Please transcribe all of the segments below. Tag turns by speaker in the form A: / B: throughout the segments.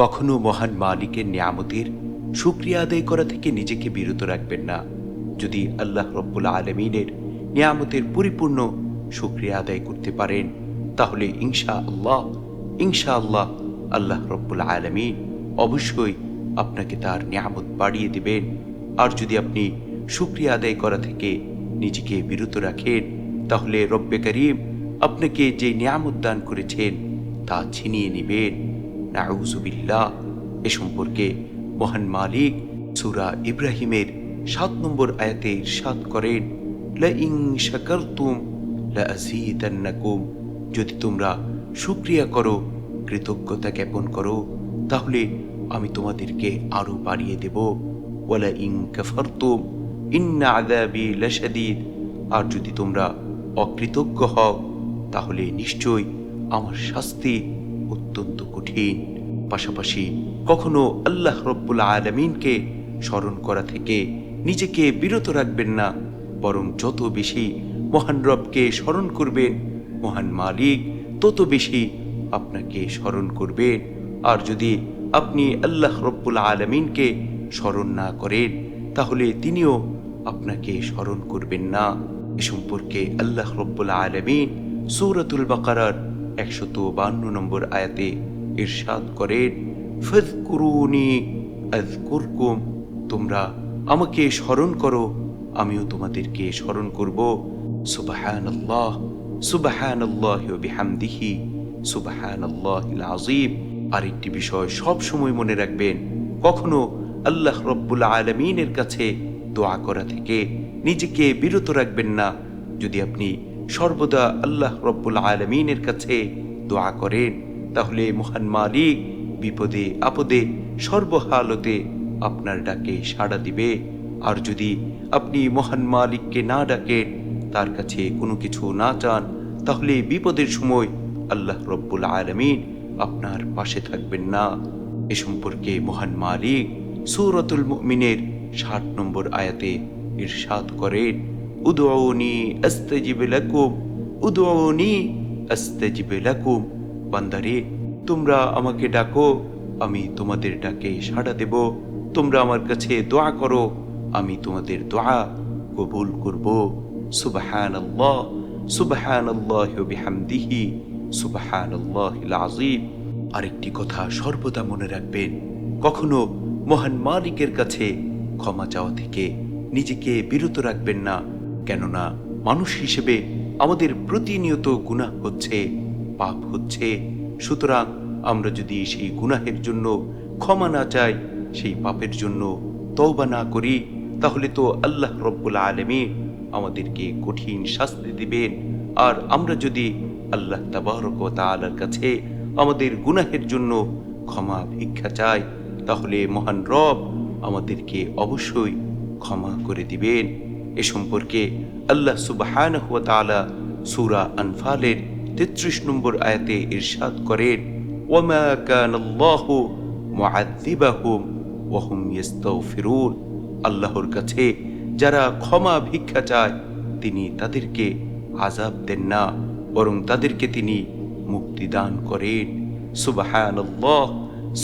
A: কখনো মহান মালিকের নিয়ামতের শুক্রিয়া আদায় করা থেকে নিজেকে বিরত রাখবেন না। যদি আল্লাহ রব্বুল আলমিনের নিয়ামতের পরিপূর্ণ শুক্রিয়া আদায় করতে পারেন, তাহলে ইনশা আল্লাহ ইনশা আল্লাহ আল্লাহ রব্বুল আলমিন অবশ্যই আপনাকে তার নিয়ামত বাড়িয়ে দিবেন। আর যদি আপনি শুক্রিয়া আদায় করা থেকে নিজেকে বিরত রাখেন, তাহলে রব্বে করিম আপনাকে যে নিয়ামত দান করেছেন, তা ছিনিয়ে নেবেন। এ সম্পর্কে মহান মালিক সুরা ইব্রাহিমের সাত নম্বর আয়াতে ইরশাদ করেন লাইং শাকারতুম লাযীদান্নাকুম। যদি তোমরা শুকরিয়া করো, কৃতজ্ঞতা জ্ঞাপন করো, তাহলে আমি তোমাদেরকে আরও বাড়িয়ে দেব। ওয়ালা ইং কাফারতুম, ইন্না আযাবি লাশাদীদ। আর যদি তোমরা অকৃতজ্ঞ হও, তাহলে নিশ্চয়ই আমার শাস্তি অত্যন্ত কঠিন। পাশাপাশি কখনো আল্লাহ রব্বুল আলমিনকে স্মরণ করা থেকে নিজেকে বিরত রাখবেন না, বরং যত বেশি মহান রবকে স্মরণ করবেন, মহান মালিক তত বেশি আপনাকে স্মরণ করবেন আর যদি আপনি আল্লাহ রব্বুল আলমিনকে স্মরণ না করেন, তাহলে তিনিও আপনাকে স্মরণ করবেন না। এ সম্পর্কে আল্লাহ রব্বুল আলমিন সৌরতুল বাকারার একশত বান্ন নম্বর আয়াতে ইরশাদ করেন ফজকুরুনি আজকুরকুম তোমরা আমাকে স্মরণ করো, আমিও তোমাদেরকে স্মরণ করব। সুবাহান আল্লাহ সুবাহান আল্লাহ বিহামদিহি সুবাহান আল্লাহ আজিব আরেকটি বিষয় সব সময় মনে রাখবেন, কখনো আল্লাহ রব্বুল আলমিনের কাছে দোয়া করা থেকে নিজেকে বিরত রাখবেন না। যদি আপনি সর্বদা আল্লাহ রব্বুল আলমিনের কাছে দোয়া করেন। তাহলে মহান মালিক বিপদে, আপদে, সর্বহালতে আপনার ডাকে সাড়া দিবে। আর যদি আপনি মহান মালিককে না ডাকেন, তার কাছে কোনো কিছু না চান, তাহলে বিপদের সময় আল্লাহ রব্বুল আলমিন আপনার পাশে থাকবেন না। এ সম্পর্কে মহান মালিক সৌরতুল মুমিনের ষাট নম্বর আয়াতে ইরশাদ করেন। উদৌনি আস্তাজিবে লাকুম উদৌনি আস্তাজিবে লাকুম। বান্দারে, তোমরা আমাকে ডাকো, আমি তোমাদের ডাকে সাড়া দেব। তোমরা আমার কাছে দোয়া করো, আমি তোমাদের দোয়া কবুল করব। সুবাহান আল্লাহ সুবাহান আল্লাহ বিহামদিহি সুবাহান আল্লাহ আজিম আরেকটি কথা সর্বদা মনে রাখবেন, কখনো মহান মালিকের কাছে ক্ষমা চাওয়া থেকে নিজেকে বিরত রাখবেন না। কেননা মানুষ হিসেবে আমাদের প্রতিনিয়ত গুনাহ হচ্ছে, পাপ হচ্ছে। সুতরাং আমরা যদি সেই গুনাহের জন্য ক্ষমা না চাই, সেই পাপের জন্য তওবা না করি, তাহলে তো আল্লাহ রব্বুল আলমী আমাদেরকে কঠিন শাস্তি দিবেন। আর আমরা যদি আল্লাহ তাবারক ও তাআলার কাছে আমাদের গুনাহের জন্য ক্ষমা ভিক্ষা চাই, তাহলে মহান রব আমাদেরকে অবশ্যই ক্ষমা করে দিবেন। এ সম্পর্কে আল্লাহ সুবাহান হুয়া তাআলা সূরা আনফালের তেত্রিশ নম্বর আয়াতে ইরশাদ করেন, ওয়ামা কান আল্লাহ মুআযিবাহুম ওয়া হুম ইস্তাগফিরুন। আল্লাহর কাছে যারা ক্ষমা ভিক্ষা চায়, তিনি তাদেরকে আজাব দেন না, বরং তাদেরকে তিনি মুক্তি দান করেন। সুবহানাল্লাহ,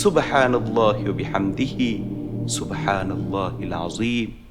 A: সুবহানাল্লাহি ওয়া বিহামদিহি, সুবহানাল্লাহিল আযীম।